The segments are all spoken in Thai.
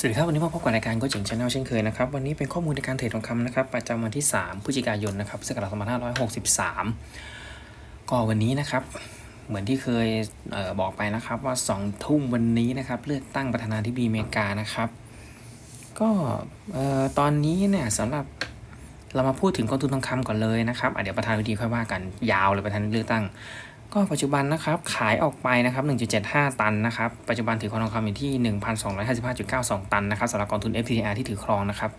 สวัสดีครับ วันนี้มาพบกับรายการก็เจ๋งชาแนลเช่นเคยนะครับ วันนี้เป็นข้อมูลในการเทรดทองคำนะครับ ประจำวันที่ 3 พฤศจิกายนนะครับศักราช2563 ก็วันนี้นะครับ เหมือนที่เคยเออบอกไปนะครับว่า 2 ทุ่มวันนี้นะครับ เลือกตั้งประธานาธิบดีอเมริกานะครับ ก็เอ่อตอนนี้เนี่ยสำหรับเรามาพูดถึงกองทุนทองคำก่อนเลยนะครับเดี๋ยวประธานาธิบดีค่อยว่ากันยาวเลยประธานเลือกตั้ง ก็ปัจจุบันนะครับขายออกไปนะครับ 1.75 ตันนะครับ ปัจจุบันถือครองทองคำอยู่ที่ 1,255.92 ตันนะครับสำหรับกองทุน FTR ที่ถือครองนะครับ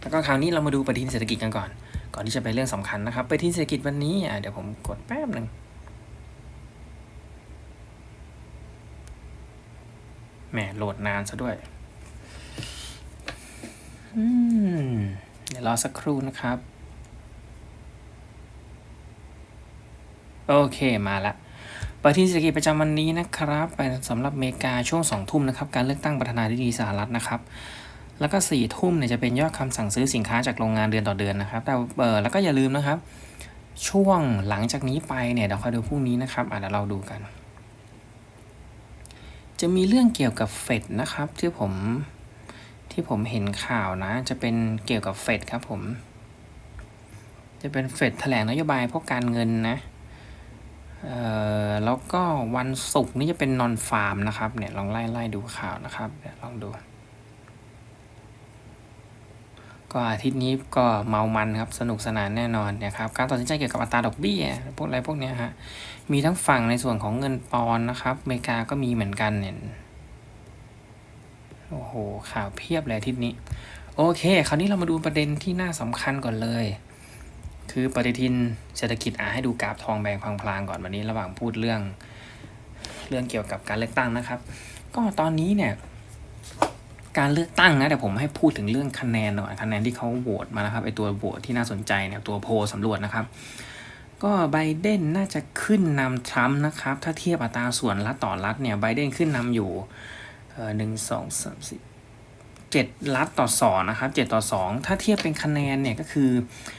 แล้วก็คราวนี้เรามาดูปฏิทินเศรษฐกิจกันก่อน ก่อนที่จะไปเรื่องสำคัญนะครับปฏิทินเศรษฐกิจวันนี้เดี๋ยวผมกดแป๊บหนึ่งแหมโหลดนานซะด้วยอืมเดี๋ยวรอสักครู่นะครับ โอเคมาละปฏิทินเศรษฐกิจประจำวันนี้นะครับไปสำหรับอเมริกาช่วงสองทุ่มนะครับการเลือกตั้งประธานาธิบดีสหรัฐนะครับ แล้วก็สี่ทุ่มเนี่ยจะเป็นยอดคำสั่งซื้อสินค้าจากโรงงานเดือนต่อเดือนนะครับแต่เออแล้วก็อย่าลืมนะครับ ช่วงหลังจากนี้ไปเนี่ยเดี๋ยวคอยดูพรุ่งนี้นะครับอะเดี๋ยวเราดูกัน จะมีเรื่องเกี่ยวกับเฟดนะครับที่ผมที่ผมเห็นข่าวนะ จะเป็นเกี่ยวกับเฟดครับผม จะเป็นเฟดแถลงนโยบายพวกการเงินนะ เอ่อแล้วก็วันศุกร์นี่จะเป็นนอนฟาร์มนะครับเนี่ยลองไล่ไล่ดูข่าวนะครับเดี๋ยวลองดู ก็อาทิตย์นี้ก็เมามันครับสนุกสนานแน่นอนนะครับการตัดสินใจเกี่ยวกับอัตราดอกเบี้ยพวกอะไรพวกเนี้ยฮะมีทั้งฝั่งในส่วนของเงินปอนนะครับอเมริกาก็มีเหมือนกันเนี่ยโอ้โหข่าวเพียบเลยอาทิตย์นี้ โอเค คราวนี้เรามาดูประเด็นที่น่าสำคัญก่อนเลย คือปฏิทินเศรษฐกิจอะให้ดูกราฟทองแบงพลางๆก่อนวันนี้ระหว่างพูดเรื่อง เรื่องเกี่ยวกับการเลือกตั้งนะครับ ก็ตอนนี้เนี่ย การเลือกตั้งนะแต่ผมให้พูดถึงเรื่องคะแนนหน่อยคะแนนที่เขาโหวตมานะครับไอตัวโหวตที่น่าสนใจเนี่ยตัวโพลสำรวจนะครับ ก็ไบเดนน่าจะขึ้นนำทรัมป์นะครับ ถ้าเทียบอัตราส่วนรัฐต่อรัฐเนี่ยไบเดนขึ้นนำอยู่เอ่อหนึ่งสองสามสี่ เจ็ดรัฐต่อสองนะครับเจ็ดต่อสองถ้าเทียบเป็นคะแนนเนี่ยก็คือ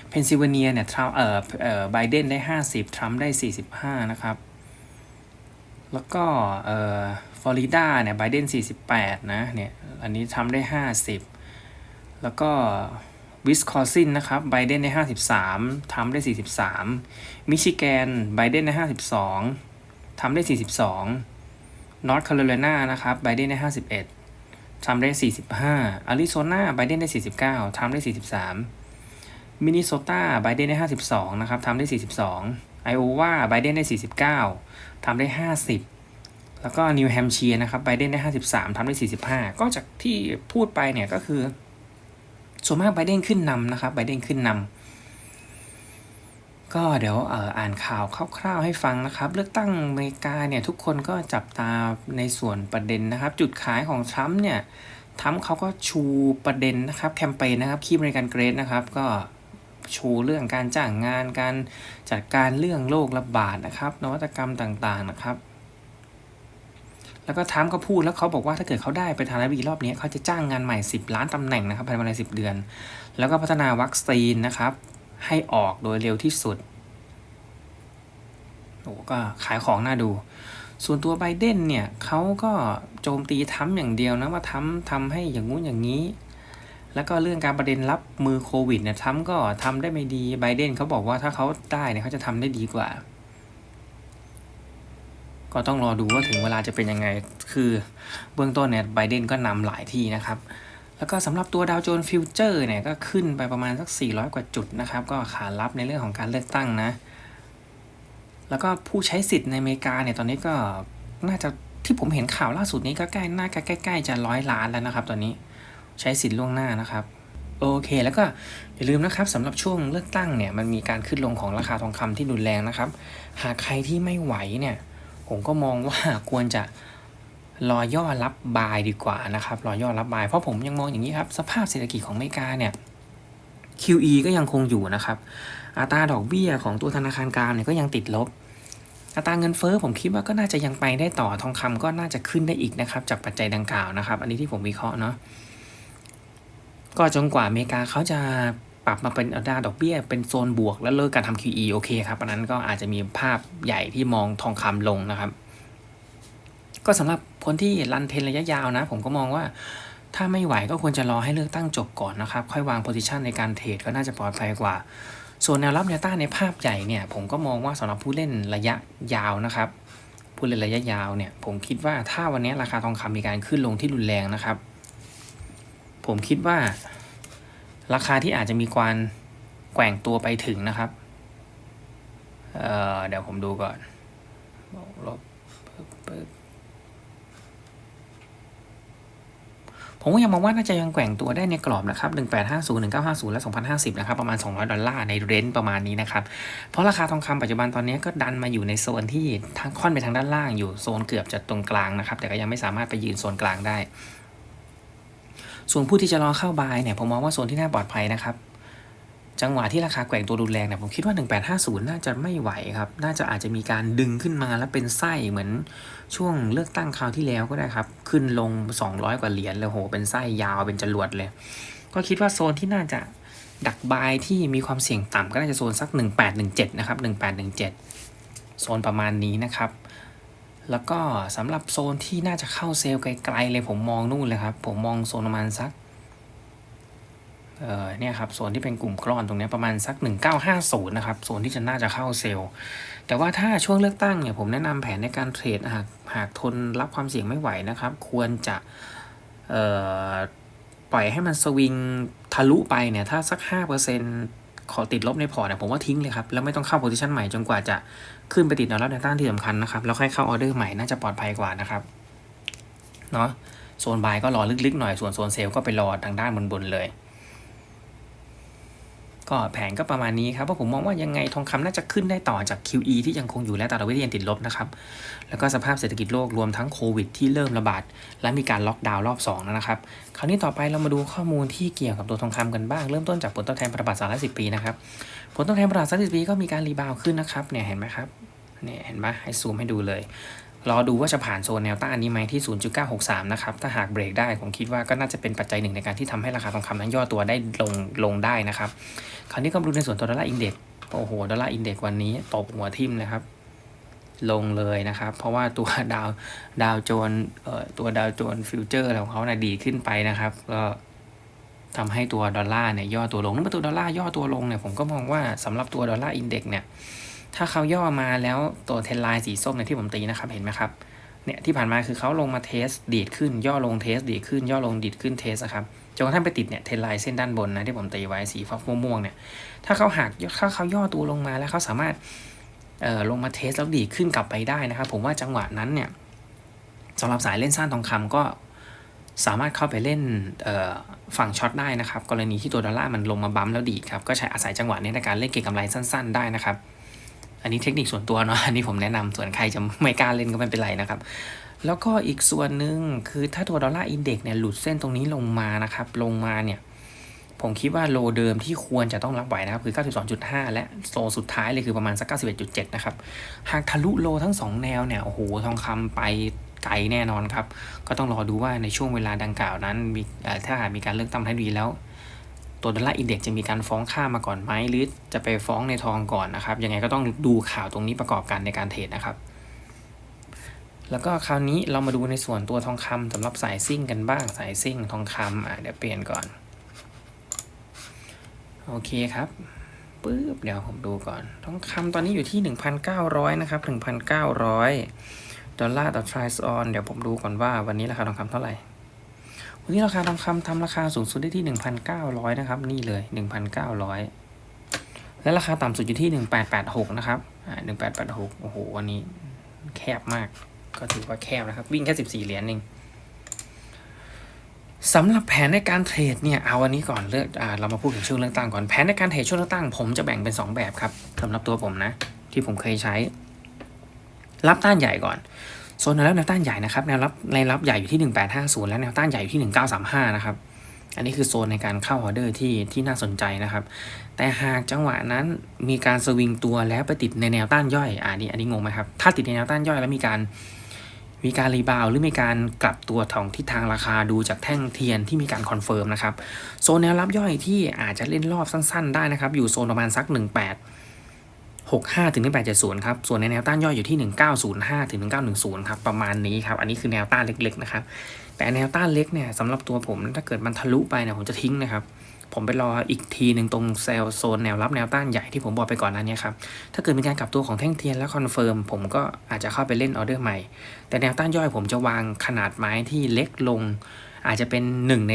เพนซิลเวเนียเนี่ยทรัมเอ่อเอ่อไบเดนได้ห้าสิบทรัมป์ได้สี่สิบห้านะครับ แล้วก็เอ่อฟลอริดาเนี่ยไบเดนสี่สิบแปดนะเนี่ยอันนี้ทรัมป์ได้ห้าสิบแล้วก็วิสคอซินนะครับไบเดนได้ห้าสิบสามทรัมป์ได้สี่สิบสามมิชิแกนไบเดนได้ห้าสิบสองทรัมป์ได้สี่สิบสองนอร์ทแคโรไลนานะครับไบเดนได้ห้าสิบเอ็ด ทรัมป์ได้สี่สิบห้าอาริโซนาไบเดนได้สี่สิบเก้าทรัมป์ได้สี่สิบสามมินนิโซตาไบเดนได้ 52 นะครับทำได้ 42 ไอโอวาไบเดนได้ 49ทำได้ 50 แล้วก็นิวแฮมเชียร์นะครับไบเดนได้ 53ทำได้ 45 ก็จากที่พูดไปเนี่ยก็คือส่วนมากไบเดนขึ้นนำนะครับไบเดนขึ้นนำ ก็เดี๋ยวอ่านข่าวคร่าวๆให้ฟังนะครับ เลือกตั้งอเมริกาเนี่ยทุกคนก็จับตาในส่วนประเด็นนะครับ จุดขายของทรัมป์เนี่ยทรัมป์เขาก็ชูประเด็นนะครับแคมเปญนะครับคีบริการเกรดนะครับ ก็ชูเรื่องการจ้างงานการจัดการเรื่องโรคระบาดนะครับ นวัตกรรมต่างๆนะครับ แล้วก็ทรัมป์ก็พูดแล้วเขาบอกว่าถ้าเกิดเขาได้ประธานาธิบดีรอบนี้เขาจะจ้างงานใหม่ 10 ล้านตำแหน่งนะครับภายในเวลา10 เดือน แล้วก็พัฒนาวัคซีนนะครับ ให้ออกโดยเร็วที่สุดโอ้ก็ขายของน่าดู ส่วนตัวไบเดนเนี่ยเขาก็โจมตีทรัมอย่างเดียวนะว่าทรัมทำให้อย่างงู้นอย่างนี้ แล้วก็เรื่องการประเด็นรับมือโควิดเนี่ยทรัมก็ทำได้ไม่ดีไบเดนเขาบอกว่าถ้าเขาได้เนี่ยเขาจะทำได้ดีกว่า ก็ต้องรอดูว่าถึงเวลาจะเป็นยังไง คือเบื้องต้นเนี่ยไบเดนก็นำหลายที่นะครับ แล้วก็สำหรับตัวดาวโจนส์ฟิวเจอร์เนี่ยก็ขึ้นไปประมาณสัก 400 กว่าจุดนะครับ ก็ขารับในเรื่องของการเลือกตั้งนะ แล้วก็ผู้ใช้สิทธิ์ในอเมริกาเนี่ยตอนนี้ก็น่าจะที่ผมเห็นข่าวล่าสุดนี้ก็ใกล้น่าใกล้ๆจะร้อยล้านแล้วนะครับ ตอนนี้ใช้สิทธิ์ล่วงหน้านะครับโอเค แล้วก็อย่าลืมนะครับสำหรับช่วงเลือกตั้งเนี่ยมันมีการขึ้นลงของราคาทองคำที่รุนแรงนะครับ หากใครที่ไม่ไหวเนี่ย ผมก็มองว่าควรจะ รอย่อรับบายดีกว่านะครับรอย่อรับบาย เพราะผมยังมองอย่างนี้ครับสภาพเศรษฐกิจของอเมริกาเนี่ย QE ก็ยังคงอยู่นะครับอัตราดอกเบี้ยของตัวธนาคารกลางเนี่ยก็ยังติดลบอัตราเงินเฟ้อผมคิดว่าก็น่าจะยังไปได้ต่อทองคำก็น่าจะขึ้นได้อีกนะครับ จากปัจจัยดังกล่าวนะครับ อันนี้ที่ผมวิเคราะห์เนาะก็จนกว่าอเมริกาเขาจะปรับมาเป็นอัตราดอกเบี้ย เป็นโซนบวกแล้วเลิกการทำ QE โอเคครับอันนั้นก็อาจจะมีภาพใหญ่ที่มองทองคำลงนะครับ ก็สำหรับ คนที่รันเทนระยะยาวนะ ผมก็มองว่าถ้าไม่ไหวก็ควรจะรอให้เลือกตั้งจบก่อนนะครับ ค่อยวางโพซิชันในการเทรดก็น่าจะปลอดภัยกว่า ส่วนแนวรับแนวต้านในภาพใหญ่เนี่ย ผมก็มองว่าสำหรับผู้เล่นระยะยาวนะครับผู้เล่นระยะยาวเนี่ย ผมคิดว่าถ้าวันนี้ราคาทองคำมีการขึ้นลงที่รุนแรงนะครับ ผมคิดว่า ราคาที่อาจจะมีการแกว่งตัวไปถึงนะครับเเดี๋ยวผมดูก่อนลบปึ๊บปึ๊บ ผมก็ยังมองว่าน่าจะยังแกว่งตัวได้ในกรอบนะครับ 1850 1950 และ 2050 นะครับ ประมาณ 200 ดอลลาร์ในเรนจ์ประมาณนี้นะครับ เพราะราคาทองคำปัจจุบันตอนนี้ก็ดันมาอยู่ในโซนที่ทางค่อนไปทางด้านล่างอยู่โซนเกือบจะตรงกลางนะครับ แต่ก็ยังไม่สามารถไปยืนโซนกลางได้ ส่วนผู้ที่จะรอเข้าบายเนี่ยผมมองว่าโซนที่น่าปลอดภัยนะครับ จังหวะที่ราคาแกว่งตัวรุนแรงเนี่ยผมคิดว่า 1850 น่าจะไม่ไหวครับ น่าจะอาจจะมีการดึงขึ้นมาแล้วเป็นไส้เหมือนช่วงเลือกตั้งคราวที่แล้วก็ได้ครับ ขึ้นลง 200 กว่าเหรียญเลยโห เป็นไส้ยาวเป็นจรวดเลย ก็คิดว่าโซนที่น่าจะดักบายที่มีความเสี่ยงต่ำก็น่าจะโซนสัก 1817 นะครับ 1817 โซนประมาณนี้นะครับ แล้วก็สำหรับโซนที่น่าจะเข้าเซลล์ไกลๆเลยผมมองนู่นเลยครับ ผมมองโซนประมาณสัก เนี่ยครับโซนที่เป็นกลุ่มก้อนตรงนี้ประมาณสัก 1950 นะครับโซนที่จะน่าจะเข้าเซลล์ แต่ว่าถ้าช่วงเลือกตั้งเนี่ยผมแนะนำแผนในการเทรดหากหากทนรับความเสี่ยงไม่ไหวนะครับ ควรจะปล่อยให้มันสวิงทะลุไปเนี่ยถ้าสัก 5%ขอติดลบในพอร์ตเนี่ยผมว่าทิ้งเลยครับ แล้วไม่ต้องเข้าโพซิชันใหม่จนกว่าจะขึ้นไปติดแนวรับแนวต้านที่สำคัญนะครับ แล้วค่อยเข้าออเดอร์ใหม่น่าจะปลอดภัยกว่านะครับเนาะโซนบายก็รอลึกๆหน่อยส่วนโซนเซลล์ก็ไปรอทางด้านบนๆเลย ก็แผนก็ประมาณนี้ครับเพราะผมมองว่ายังไงทองคำน่าจะขึ้นได้ต่อจาก QE ที่ยังคงอยู่และตลาดวิทยาติดลบนะครับ แล้วก็สภาพเศรษฐกิจโลกรวมทั้งโควิดที่เริ่มระบาด และมีการล็อกดาวน์รอบ2แล้วนะครับ คราวนี้ต่อไปเรามาดูข้อมูลที่เกี่ยวกับตัวทองคำกันบ้าง เริ่มต้นจากผลตอบแทนพันธบัตรสหรัฐ10ปีนะครับ ผลตอบแทนพันธบัตรสหรัฐ10ปีก็มีการรีบาวขึ้นนะครับ เนี่ยเห็นไหมครับเนี่ยเห็นไหมให้ซูมให้ดูเลยรอดูว่าจะผ่านโซนแนวต้านนี้ไหมที่ 0.963 นะครับ ถ้าหากเบรกได้ ผมคิดว่าก็น่าจะเป็นปัจจัยหนึ่งในการที่ทำให้ราคาทองคำนั้นย่อตัวได้ลงลงได้นะครับ คราวนี้ก็ดูในส่วนตัวดอลลาร์อินเด็กซ์โอ้โหดอลลาร์อินเด็กซ์วันนี้ตบหัวทิ่มเลยครับ ลงเลยนะครับ เพราะว่าตัวดาวดาวโจนเอ่อตัวดาวโจนฟิวเจอร์ของเขานะ่ะดีขึ้นไปนะครับ ก็ทำให้ตัวดอลลาร์เนี่ยย่อตัวลงนั่นเป็นตัวดอลลาร์ย่อตัวลงเนี่ยผมก็มองว่าสำหรับตัวดอลลาร์อินเด็กซ์เนี่ยถ้าเขาย่อมาแล้วตัวเทนไลน์สีส้มในยที่ผมตีนะครับเห็นไหมครับ เนี่ยที่ผ่านมาคือเขาลงมาเทสดีดขึ้น ย่อลงเทสดีดขึ้น ย่อลงดีดขึ้นเทสนะครับจนกระทั่งไปติดเนี่ยเทนไลน์เส้นด้านบนนะที่ผมตีไว้สีฟ้าม่วงเนี่ยถ้าเขาหักถ้าเขาย่อตัวลงมาแล้วเขาสามารถเอ่อลงมาเทสแล้วดีดขึ้นกลับไปได้นะครับผมว่าจังหวะนั้นเนี่ยสำหรับสายเล่นสั้นทองคำก็สามารถเข้าไปเล่นเอ่อฝั่งช็อตได้นะครับ กรณีที่ตัวดอลลาร์มันลงมาบัมแล้วดีดครับก็ใช้อาศัยจังหวะนี้ในการเล่นเก็งกำไรสั้น ๆ ได้นะครับ อันนี้เทคนิคส่วนตัวเนาะอันนี้ผมแนะนำส่วนใครจะไม่กล้าเล่นก็ไม่เป็นไรนะครับ แล้วก็อีกส่วนหนึ่งคือถ้าตัวดอลลาร์อินเด็กซ์เนี่ยหลุดเส้นตรงนี้ลงมานะครับ ลงมาเนี่ย ผมคิดว่าโลเดิมที่ควรจะต้องรับไหวนะครับ คือ 92.5 และโลสุดท้ายเลยคือประมาณสัก 91.7 นะครับ หากทะลุโลทั้ง 2 แนวเนี่ยโอ้โหทองคำไปไกลแน่นอนครับ ก็ต้องรอดูว่าในช่วงเวลาดังกล่าวนั้นมีถ้าหากมีการเลือกตั้งให้ดีแล้ว ตัวดอลลาร์อินเด็กซ์จะมีการฟ้องค่ามาก่อนไหมหรือจะไปฟ้องในทองก่อนนะครับ ยังไงก็ต้องดูข่าวตรงนี้ประกอบกันในการเทรดนะครับ แล้วก็คราวนี้เรามาดูในส่วนตัวทองคำสำหรับสายซิ่งกันบ้างสายซิ่งทองคำอะเดี๋ยวเปลี่ยนก่อน โอเคครับปึ๊บเดี๋ยวผมดูก่อน ทองคำตอนนี้อยู่ที่ 1,900 นะครับ 1,900 ดอลลาร์ต่อทริสออนเดี๋ยวผมดูก่อนว่าวันนี้ราคาทองคำเท่าไหร่ วันนี้ราคาทองคำทำราคาสูงสุดได้ที่ 1,900 นะครับ นี่เลย 1,900 และราคาต่ำสุดอยู่ที่ 1886 นะครับ อ่า 1886 โอ้โห วันนี้แคบมาก ก็ถือว่าแคบนะครับ วิ่งแค่ 14 เหรียญเองสำหรับแผนในการเทรดเนี่ยเอาวันนี้ก่อนเลือกอ่าเรามาพูดถึงช่วงเลือกตั้งก่อนแผนในการเทรดช่วงเลือกตั้งผมจะแบ่งเป็น 2 แบบครับสำหรับตัวผมนะ ที่ผมเคยใช้ รับต้านใหญ่ก่อน โซนแนวรับแนวต้านใหญ่นะครับแนวรับในรับใหญ่อยู่ที่ 1850 และแนวต้านใหญ่อยู่ที่ 1935 นะครับ อันนี้คือโซนในการเข้าออเดอร์ที่ที่น่าสนใจนะครับ แต่หากจังหวะนั้นมีการสวิงตัวแล้วไปติดในแนวต้านย่อยอ่านี่อันนี้งงไหมครับถ้าติดในแนวต้านย่อยแล้วมีการมีการรีบาวด์หรือมีการกลับตัวของทิศทางราคาดูจากแท่งเทียนที่มีการคอนเฟิร์มนะครับโซนแนวรับย่อยที่อาจจะเล่นรอบสั้น ๆ ได้นะครับ อยู่โซนประมาณสัก 18 65ถึง1870ครับ ส่วนในแนวต้านย่อยอยู่ที่ 1905ถึง1910ครับประมาณนี้ครับอันนี้คือแนวต้านเล็กๆนะครับแต่แนวต้านเล็กเนี่ยสำหรับตัวผมถ้าเกิดมันทะลุไปเนี่ยผมจะทิ้งนะครับผมไปรออีกทีหนึ่งตรงเซลล์โซนแนวรับแนวต้านใหญ่ที่ผมบอกไปก่อนนั้นเนี่ยครับ ถ้าเกิดมีการกลับตัวของแท่งเทียนแล้วคอนเฟิร์มผมก็อาจจะเข้าไปเล่นออเดอร์ใหม่ แต่แนวต้านย่อยผมจะวางขนาดไม้ที่เล็กลง อาจจะเป็น 1 ใน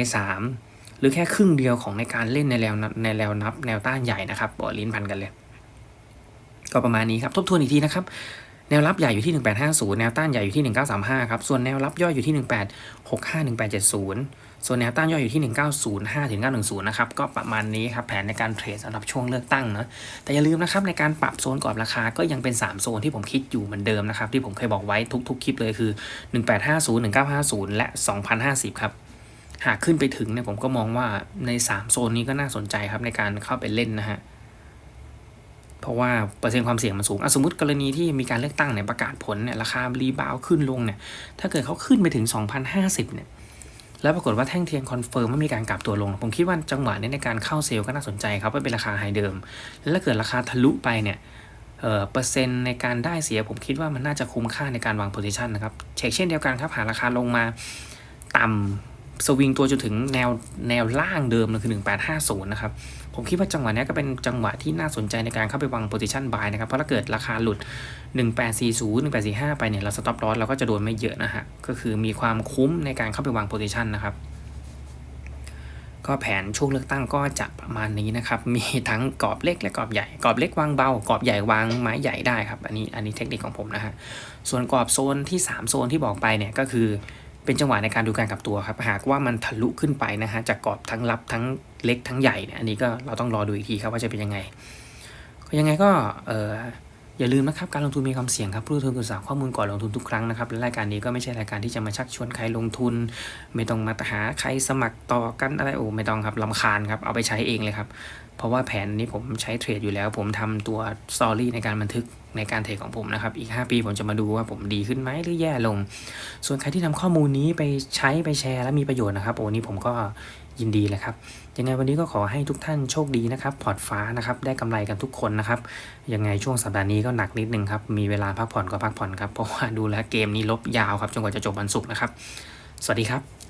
3 หรือแค่ครึ่งเดียวของในการเล่นในแนวในแนวนับแนวต้านใหญ่นะครับบอลิ้นพันกันเลย ก็ประมาณนี้ครับ ทบทวนอีกทีนะครับ แนวรับใหญ่อยู่ที่ 1850 แนวต้านใหญ่อยู่ที่ 1935 ครับ ส่วนแนวรับย่อยอยู่ที่ 1865 1870 ส่วนแนวต้านย่อยอยู่ที่ 1905ถึง910 นะครับ ก็ประมาณนี้ครับ แผนในการเทรดสำหรับช่วงเลือกตั้งเนอะแต่อย่าลืมนะครับในการปรับโซนกรอบราคาก็ยังเป็น 3 โซนที่ผมคิดอยู่เหมือนเดิมนะครับ ที่ผมเคยบอกไว้ทุกๆคลิปเลยคือ 1850 1950 และ 2050 ครับหากขึ้นไปถึงเนี่ยผมก็มองว่าใน 3 โซนนี้ก็น่าสนใจครับในการเข้าไปเล่นนะฮะ เพราะว่าเปอร์เซ็นต์ความเสี่ยงมันสูงสมมติกรณีที่มีการเลือกตั้งเนี่ยประกาศผลเนี่ยราคารีบาวขึ้นลงเนี่ยถ้าเกิดเขาขึ้นไปถึง 2,050เนี่ยแล้วปรากฏว่าแท่งเทียนคอนเฟิร์มว่ามีการกลับตัวลง ผมคิดว่าจังหวะนี้ในการเข้าเซลล์ก็น่าสนใจครับว่าเป็นราคาไฮเดิม แล้วเกิดราคาทะลุไปเนี่ยเอ่อเปอร์เซ็นต์ในการได้เสียผมคิดว่ามันน่าจะคุ้มค่าในการวางโพซิชันนะครับเช็คเช่นเดียวกันครับหากราคาลงมาต่ำสวิงตัวจนถึงแนวแนวล่างเดิมเลยคือ 1850 นะครับ ผมคิดว่าจังหวะนี้ก็เป็นจังหวะที่น่าสนใจในการเข้าไปวางโพซิชันบายนะครับ เพราะถ้าเกิดราคาหลุด 1840 1845 ไปเนี่ยเราสต็อปลอสเราก็จะโดนไม่เยอะนะฮะ ก็คือมีความคุ้มในการเข้าไปวางโพซิชันนะครับ ก็แผนช่วงเลือกตั้งก็จะประมาณนี้นะครับ มีทั้งกรอบเล็กและกรอบใหญ่ กรอบเล็กวางเบา กรอบใหญ่วางไม้ใหญ่ได้ครับ อันนี้อันนี้เทคนิคของผมนะฮะ ส่วนกรอบโซนที่ 3 โซนที่บอกไปเนี่ยก็คือ เป็นจังหวะในการดูการกลับตัวครับ หากว่ามันทะลุขึ้นไปนะฮะจากกรอบทั้งรับทั้งเล็กทั้งใหญ่เนี่ยอันนี้ก็เราต้องรอดูอีกทีครับว่าจะเป็นยังไงยังไงก็เอออย่าลืมนะครับการลงทุนมีความเสี่ยงครับผู้ลงทุนศึกษาข้อมูลก่อนลงทุนทุกครั้งนะครับและรายการนี้ก็ไม่ใช่รายการที่จะมาชักชวนใครลงทุน ไม่ต้องมาหาใครสมัครต่อกันอะไรโอ้ไม่ต้องครับลำคาญครับเอาไปใช้เองเลยครับเพราะว่าแผนนี้ผมใช้เทรดอยู่แล้ว ผมทำตัวสตอรี่ในการบันทึก ในการเทรดของผมนะครับ อีก 5 ปีผมจะมาดูว่าผมดีขึ้นไหมหรือแย่ลง ส่วนใครที่นำข้อมูลนี้ไปใช้ไปแชร์และมีประโยชน์นะครับ โอ้นี่ผมก็ยินดีเลยครับ ยังไงวันนี้ก็ขอให้ทุกท่านโชคดีนะครับพอร์ตฟ้านะครับ ได้กำไรกันทุกคนนะครับ ยังไงช่วงสัปดาห์นี้ก็หนักนิดนึงครับ มีเวลาพักผ่อนก็พักผ่อนครับ เพราะว่าดูแลเกมนี้ลบยาวครับ จนกว่าจะจบวันศุกร์นะครับ สวัสดีครับ